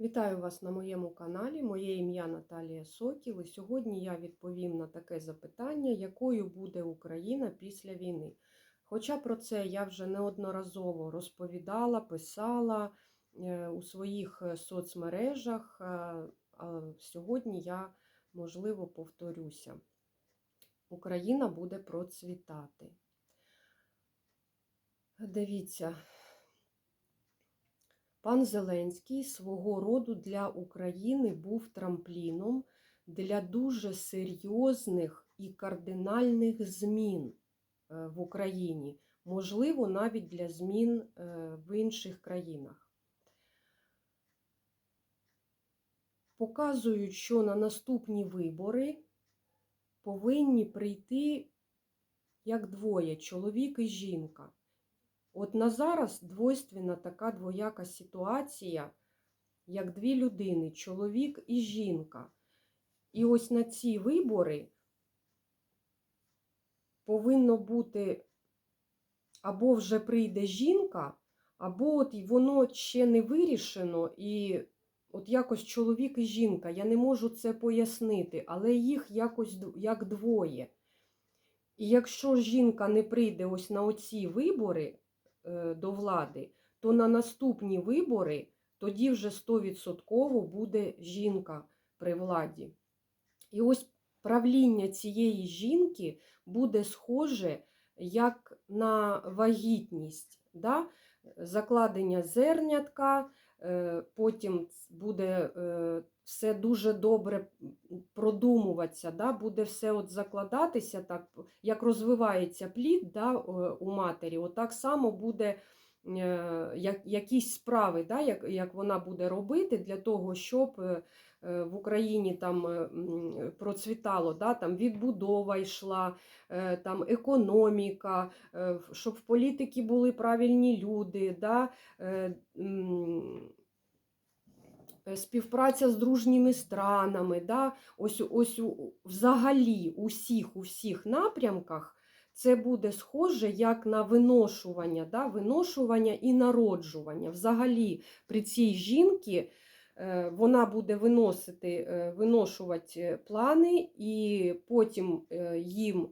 Вітаю вас на моєму каналі. Моє ім'я Наталія Сокіл. І сьогодні я відповім на таке запитання, якою буде Україна після війни. Хоча про це я вже неодноразово розповідала, писала е, у своїх е, соцмережах. е, а Сьогодні я, можливо, повторюся. Україна буде процвітати. Дивіться, Пан Зеленський свого роду для України був трампліном для дуже серйозних і кардинальних змін е, в Україні, можливо, навіть для змін е, в інших країнах. Показують, що на наступні вибори повинні прийти як двоє чоловік і жінка. От на зараз двойственна така двояка ситуація, як дві людини, чоловік і жінка. І ось на ці вибори повинно бути або вже прийде жінка, або от воно ще не вирішено, і от якось чоловік і жінка. Я не можу це пояснити, але їх якось як двоє. І якщо жінка не прийде ось на оці вибори, до влади, то на наступні вибори тоді вже 100% буде жінка при владі. І ось правління цієї жінки буде схоже як на вагітність. Да? Закладення зернятка, е, потім буде е, все дуже добре продумуватися, да? буде все от закладатися, так, як розвивається плід да, у матері, от так само буде е, як, якісь справи, да, як, як вона буде робити для того, щоб е, е, в Україні там процвітало, да, там відбудова йшла, там економіка, щоб в політики були правильні люди. Да, співпраця з дружніми странами, да? ось ось взагалі у всіх у всіх напрямках це буде схоже як на виношування, да? виношування і народжування. Взагалі, при цій жінці е, вона буде виносити, е, виношувати плани, і потім їм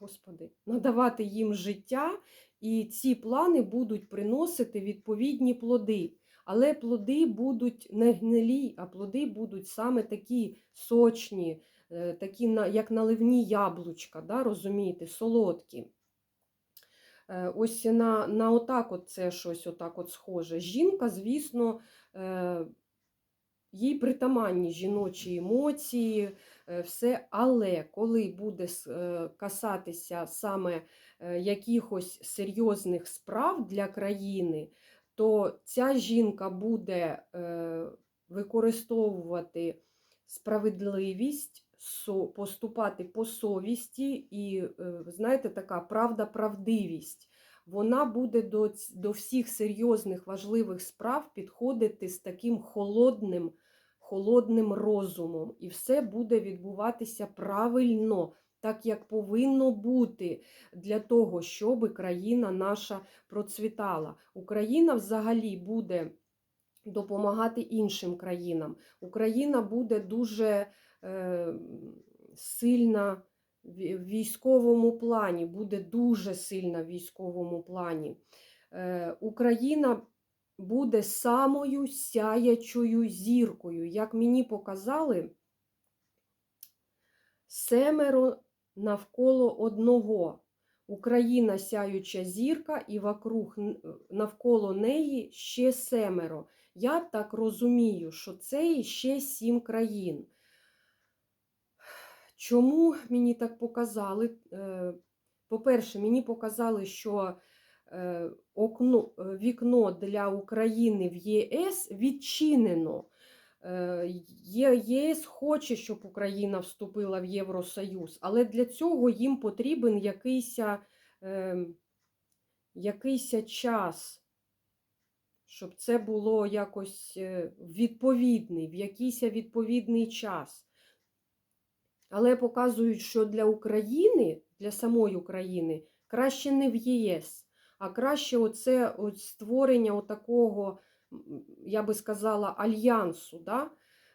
Господи, надавати їм життя, і ці плани будуть приносити відповідні плоди. Але плоди будуть не гнилі, а плоди будуть саме такі сочні, е, такі як наливні яблучка, да, розумієте, солодкі. Е, ось на на отак от це щось отак от схоже. Жінка, звісно, е, їй притаманні жіночі емоції, все, але коли буде касатися саме якихось серйозних справ для країни, то ця жінка буде е, використовувати справедливість, поступати по совісті і, е, знаєте, така правда-правдивість. Вона буде до до всіх серйозних важливих справ підходити з таким холодним, холодним розумом. І все буде відбуватися правильно так як повинно бути для того, щоб країна наша процвітала. Україна взагалі буде допомагати іншим країнам. Україна буде дуже е, сильна в військовому плані, буде дуже сильна в військовому плані. Е, Україна буде самою сяячою зіркою. Як мені показали, семеро навколо одного. Україна сяюча зірка, і вокруг, навколо неї ще семеро. Я так розумію, що це ще сім країн. Чому мені так показали? Е, по-перше, мені показали, що е, окно, вікно для України в ЄС відчинено. Е, ЄС хоче, щоб Україна вступила в Євросоюз, але для цього їм потрібен якийсь, е, якийсь час, щоб це було якось е, відповідний, в якийсь відповідний час. Але показують, що для України, для самої України, краще не в ЄС, а краще оце от створення отакого м, я би сказала, альянсу. Да?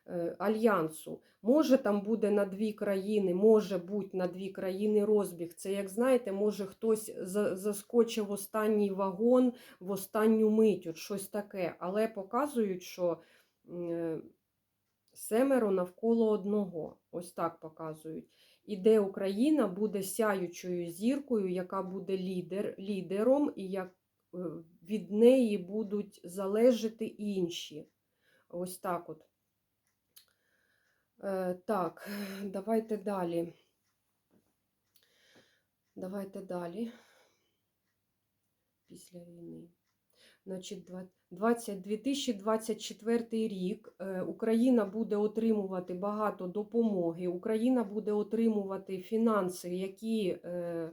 Е, Альянсу. Може, там буде на дві країни, може бути на дві країни розбіг. Це, як знаєте, може хтось за- заскочив в останній вагон в останню мить, от щось таке. Але показують, що е, семеро навколо одного. Ось так показують. І де Україна буде сяючою зіркою, яка буде лідер, лідером, і як від неї будуть залежати інші. Ось так от. Е, Так, давайте далі. Давайте далі. Після війни. Значить, 2024 рік е, Україна буде отримувати багато допомоги. Україна буде отримувати фінанси, які е,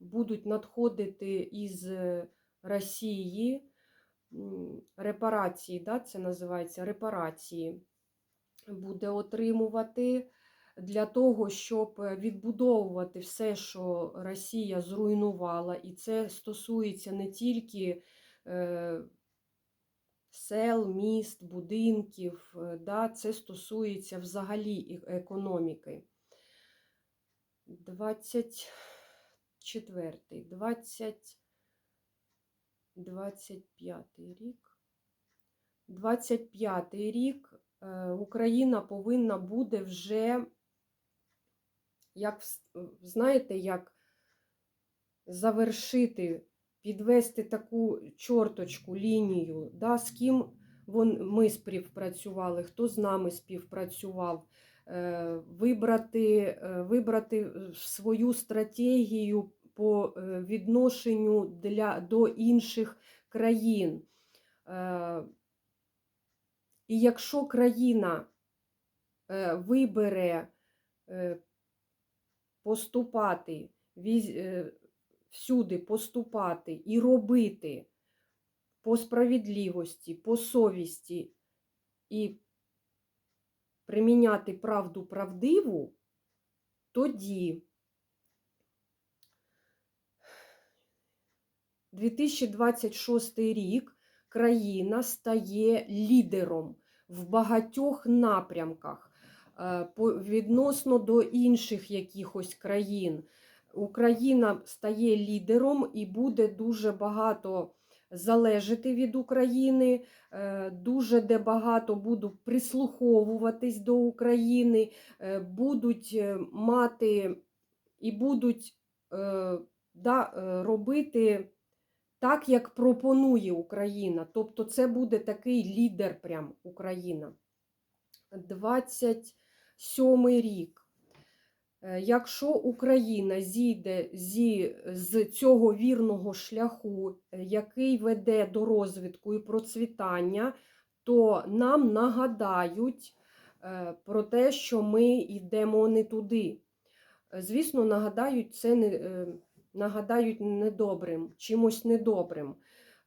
будуть надходити із е, Росії. Репарації, да, це називається репарації буде отримувати для того, щоб відбудовувати все, що Росія зруйнувала, і це стосується не тільки е, сел, міст, будинків, е, да, це стосується взагалі економіки. 24, 20, 25 рік. 25 рік е, Україна повинна буде вже, як знаєте, як завершити, підвести таку чорточку, лінію, да, з ким ми співпрацювали, хто з нами співпрацював, е, вибрати, е, вибрати свою стратегію по е, відношенню для, до інших країн. Е, І якщо країна е, вибере поступати, всюди поступати і робити по справедливості, по совісті і приміняти правду правдиву, тоді 2026 рік країна стає лідером в багатьох напрямках е, відносно до інших якихось країн. Україна стає лідером і буде дуже багато залежати від України, е, дуже де багато будуть прислуховуватись до України, е, будуть мати і будуть да, робити так, як пропонує Україна. Тобто це буде такий лідер прям Україна. 27 рік. Е, Якщо Україна зійде зі, з цього вірного шляху, е, який веде до розвитку і процвітання, то нам нагадають е, про те, що ми йдемо не туди. Звісно, нагадають це не, нагадають недобрим, чимось недобрим.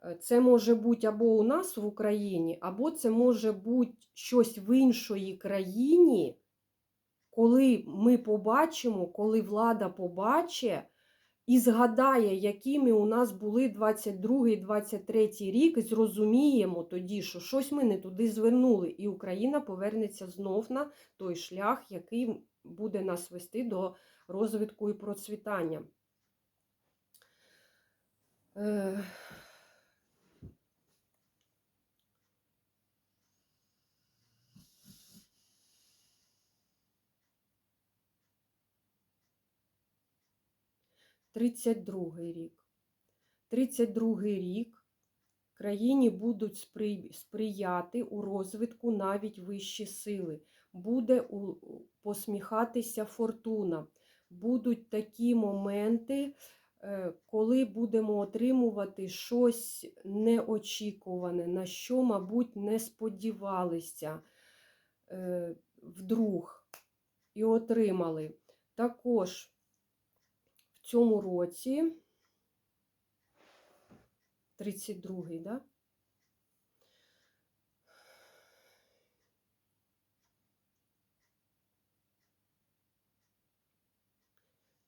Е, Це може бути або у нас в Україні, або це може бути щось в іншої країні, коли ми побачимо, коли влада побачить і згадає, якими у нас були 22-23 рік, і зрозуміємо тоді, що щось ми не туди звернули, і Україна повернеться знов на той шлях, який буде нас вести до розвитку і процвітання. Е, Тридцять другий рік. 32 рік країні будуть сприяти у розвитку навіть вищі сили. Буде посміхатися фортуна. Будуть такі моменти, коли будемо отримувати щось неочікуване, на що, мабуть, не сподівалися е, вдруг і отримали. Також в цьому році 32-й, да?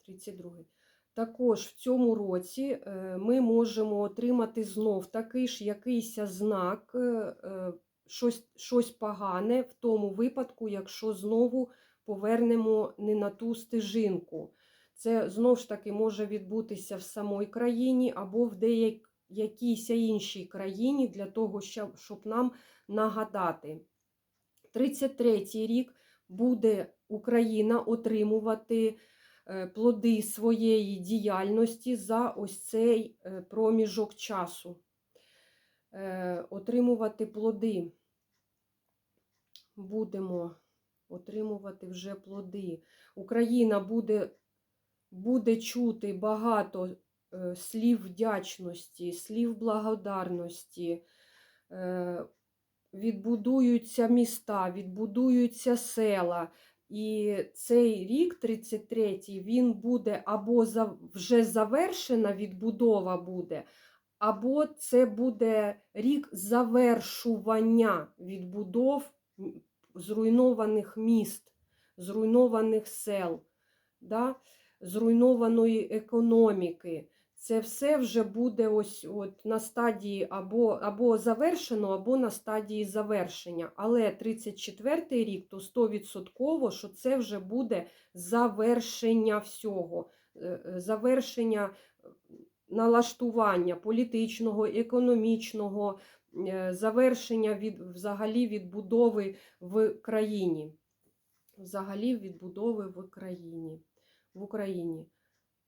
Тридцять другий. Також в цьому році е, ми можемо отримати знов такий ж якийсь знак, е, е, щось, щось погане в тому випадку, якщо знову повернемо не на ту стежинку. Це знов ж таки може відбутися в самій країні або в деякійсь іншій країні для того, щоб, нам нагадати. 33-й рік буде Україна отримувати плоди своєї діяльності за ось цей е, проміжок часу. Е, Отримувати плоди. Будемо отримувати вже плоди. Україна буде, буде чути багато е, слів вдячності, слів благодарності. Е, відбудуються міста, відбудуються села. І цей рік, 33-й, він буде або вже завершена відбудова буде, або це буде рік завершування відбудов зруйнованих міст, зруйнованих сел, да? зруйнованої економіки. Це все вже буде ось от на стадії або, або завершено, або на стадії завершення. Але 34-й рік, то 100%, що це вже буде завершення всього, е, е, завершення е, налаштування політичного, економічного, завершення від, взагалі відбудови в країні. Взагалі відбудови в країні. В Україні.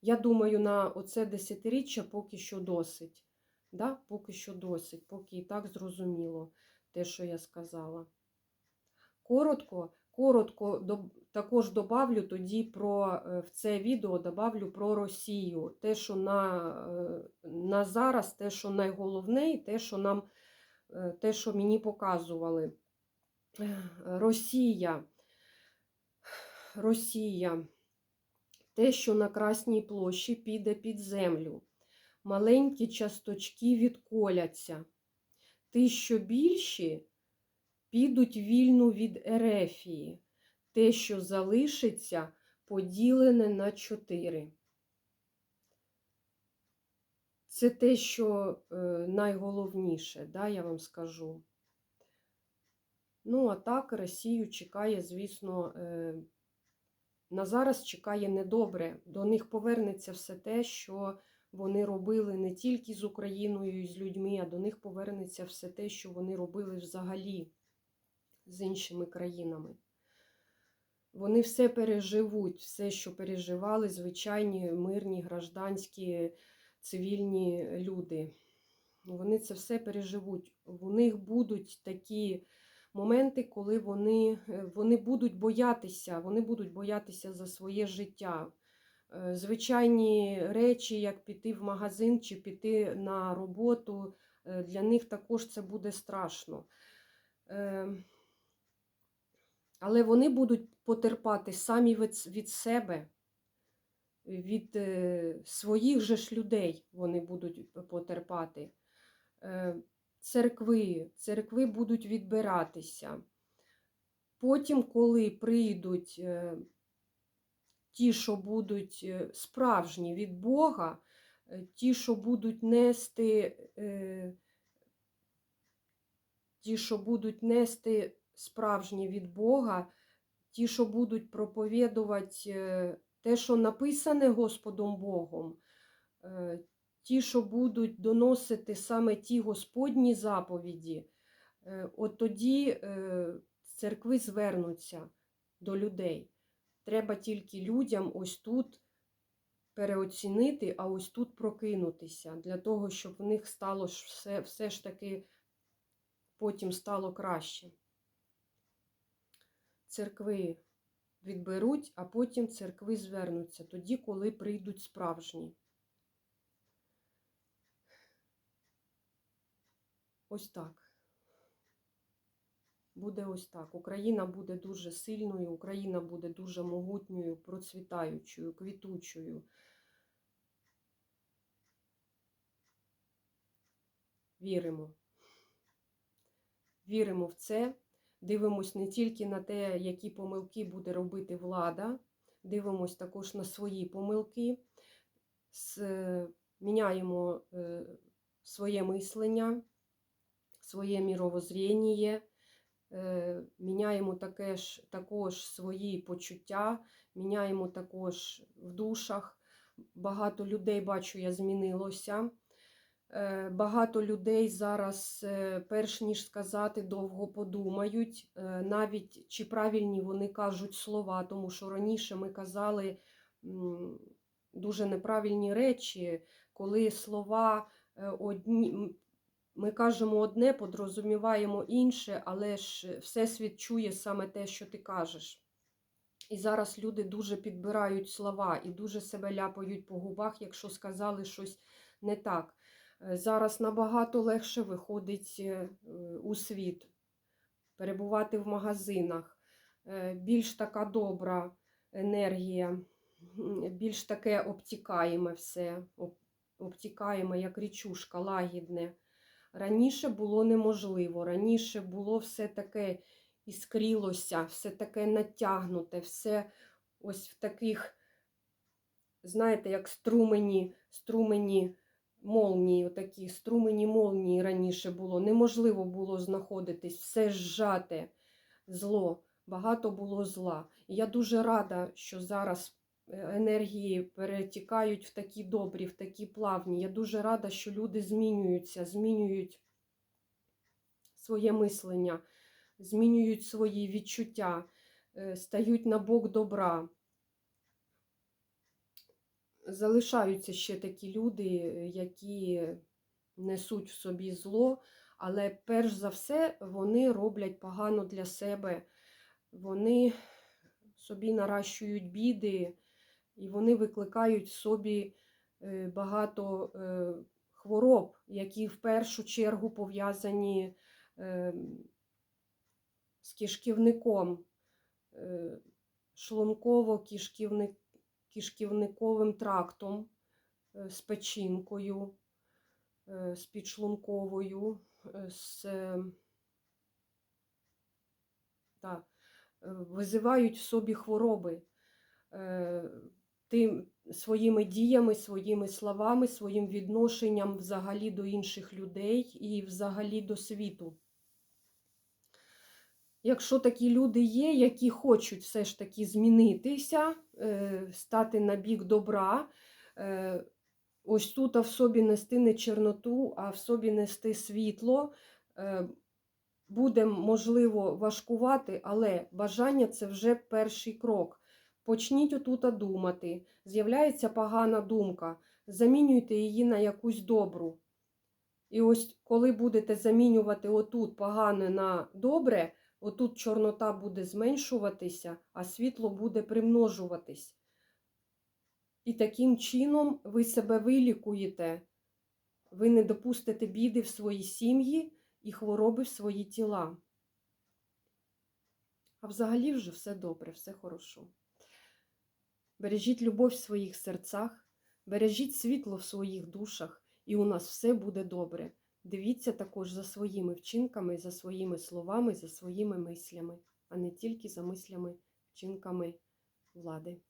Я думаю, на оце десятиріччя поки що досить. Да? Поки що досить, поки і так зрозуміло те, що я сказала. Коротко, коротко до- також добавлю тоді про е, в це відео добавлю про Росію. Те, що на, е, на зараз, те, що найголовне, і те, що нам е, те, що мені показували. Росія. Росія те, що на Красній площі піде під землю. Маленькі часточки відколяться. Ті, що більші, підуть вільну від Ерефії. Те, що залишиться, поділене на чотири. Це те, що е, найголовніше, да, я вам скажу. Ну, а так Росію чекає, звісно, е, на зараз чекає недобре. До них повернеться все те, що вони робили не тільки з Україною і з людьми, а до них повернеться все те, що вони робили взагалі з іншими країнами. Вони все переживуть, все, що переживали звичайні мирні, гражданські, цивільні люди. Вони це все переживуть. У них будуть такі моменти, коли вони, е, вони будуть боятися, вони будуть боятися за своє життя. Е, Звичайні речі, як піти в магазин чи піти на роботу, е, для них також це буде страшно. Але вони будуть потерпати самі від, себе, від своїх же ж людей вони будуть потерпати. Церкви, церкви будуть відбиратися. Потім, коли прийдуть е, ті, що будуть е, справжні від Бога, е, ті, що будуть нести, ті, що будуть нести справжні від Бога, ті, що будуть проповідувати те, що написане Господом Богом, ті, що будуть доносити саме ті Господні заповіді, е, от тоді е, церкви звернуться до людей. Треба тільки людям ось тут переоцінити, а ось тут прокинутися, для того, щоб в них стало все, все ж таки потім стало краще. Церкви відберуть, а потім церкви звернуться тоді, коли прийдуть справжні. Ось так. Буде ось так. Україна буде дуже сильною, Україна буде дуже могутньою, процвітаючою, квітучою. Віримо. Віримо в це. Дивимось не тільки на те, які помилки буде робити влада, дивимось також на свої помилки. міняємо е, своє мислення, своє міровоззріння, е, міняємо таке ж, також свої почуття, міняємо також в душах. Багато людей, бачу, я змінилося. Е, Багато людей зараз, е, перш ніж сказати, довго подумають, навіть чи правильні вони кажуть слова, тому що раніше ми казали дуже неправильні речі, коли слова одні. Ми кажемо одне, подрозуміваємо інше, але ж всесвіт чує саме те, що ти кажеш. І зараз люди дуже підбирають слова і дуже себе ляпають по губах, якщо сказали щось не так. Е, Зараз набагато легше виходить е, у світ, перебувати в магазинах. Е, Більш така добра енергія, більш таке обтікаєме все, об- обтікаєме, як річушка, лагідне. Раніше було неможливо, раніше було все таке іскрілося, все таке натягнуте, все ось в таких, знаєте, як струмені, струмені молнії, отакі струмені молнії раніше було. Неможливо було знаходитись, все зжате зло, багато було зла. І я дуже рада, що зараз енергії перетікають в такі добрі, в такі плавні. Я дуже рада, що люди змінюються, змінюють своє мислення, змінюють свої відчуття, е, стають на бок добра. Залишаються ще такі люди, е, які несуть в собі зло, але перш за все вони роблять погано для себе. Вони собі наращують біди, і вони викликають в собі е, багато е, хвороб, які в першу чергу пов'язані е, з кишківником, е, шлунково-кишківник кишківниковим трактом, з печінкою, з підшлунковою, з е, та, е, визивають в собі хвороби тим, своїми діями, своїми словами, своїм відношенням взагалі до інших людей і взагалі до світу. Якщо такі люди є, які хочуть все ж таки змінитися, е, стати на бік добра, е, ось тут а в собі нести не чорноту, а в собі нести світло, е, буде, можливо, важкувати, але бажання це вже перший крок. Почніть отута думати. З'являється погана думка, замінюйте її на якусь добру. І ось коли будете замінювати отут погане на добре, отут чорнота буде зменшуватися, а світло буде примножуватись. І таким чином ви себе вилікуєте, ви не допустите біди в свої сім'ї і хвороби в свої тіла. А взагалі вже все добре, все хорошо. Бережіть любов в своїх серцях, бережіть світло в своїх душах, і у нас все буде добре. Дивіться також за своїми вчинками, за своїми словами, за своїми мислями, а не тільки за мислями, вчинками влади.